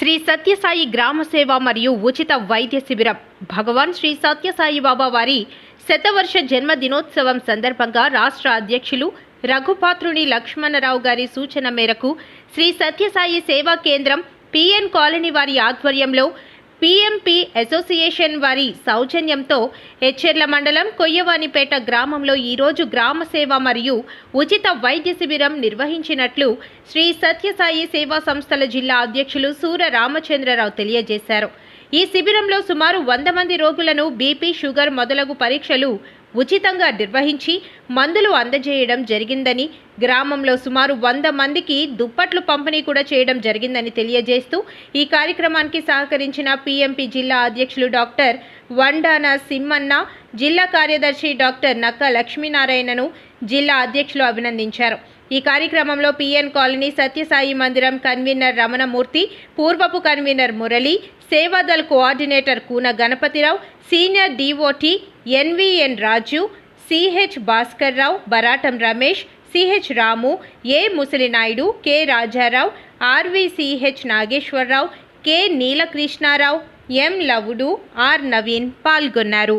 శ్రీ సత్యసాయి గ్రామ సేవ మరియు ఉచిత వైద్య శిబిరం. భగవాన్ శ్రీ సత్యసాయి బాబా వారి శతవర్ష జన్మ దినోత్సవం సందర్భంగా రాష్ట్ర అధ్యక్షులు రఘుపాత్రుని లక్ష్మణరావు గారి సూచన మేరకు శ్రీ సత్యసాయి సేవా కేంద్రం పిఎన్ కాలనీ వారి ఆధ్వర్యంలో పిఎంపి అసోసియేషన్ వారి సౌజన్యంతో హెచ్చెర్ల మండలం కొయ్యవానిపేట గ్రామంలో ఈరోజు గ్రామ సేవ మరియు ఉచిత వైద్య శిబిరం నిర్వహించినట్లు శ్రీ సత్యసాయి సేవా సంస్థల జిల్లా అధ్యక్షులు సూర రామచంద్రరావు తెలియజేశారు. ఈ శిబిరంలో సుమారు వంద మంది రోగులను బీపీ షుగర్ మొదలగు పరీక్షలు ఉచితంగా నిర్వహించి మందులు అందజేయడం జరిగిందని గ్రామంలో సుమారు వంద మందికి దుప్పట్లు పంపిణీ కూడా చేయడం జరిగిందని తెలియజేస్తూ ఈ కార్యక్రమానికి సహకరించిన పీఎంపీ జిల్లా అధ్యక్షులు డాక్టర్ వండాన సిమ్మన్న జిల్లా కార్యదర్శి డాక్టర్ నక్క లక్ష్మీనారాయణను జిల్లా అధ్యక్షులు అభినందించారు. ఈ కార్యక్రమంలో పిఎన్ కాలనీ సత్యసాయి మందిరం కన్వీనర్ రమణమూర్తి పూర్వపు convener Murali Sevadal coordinator Koona Ganapathirao senior DOT NVN Raju CH Bhaskar Rao Baratam Ramesh CH Ramu A Musalinaidu K Rajarao RVCH Nageswararao K Neelakrishnarao M Lavudu R Naveen పాల్గొన్నారు.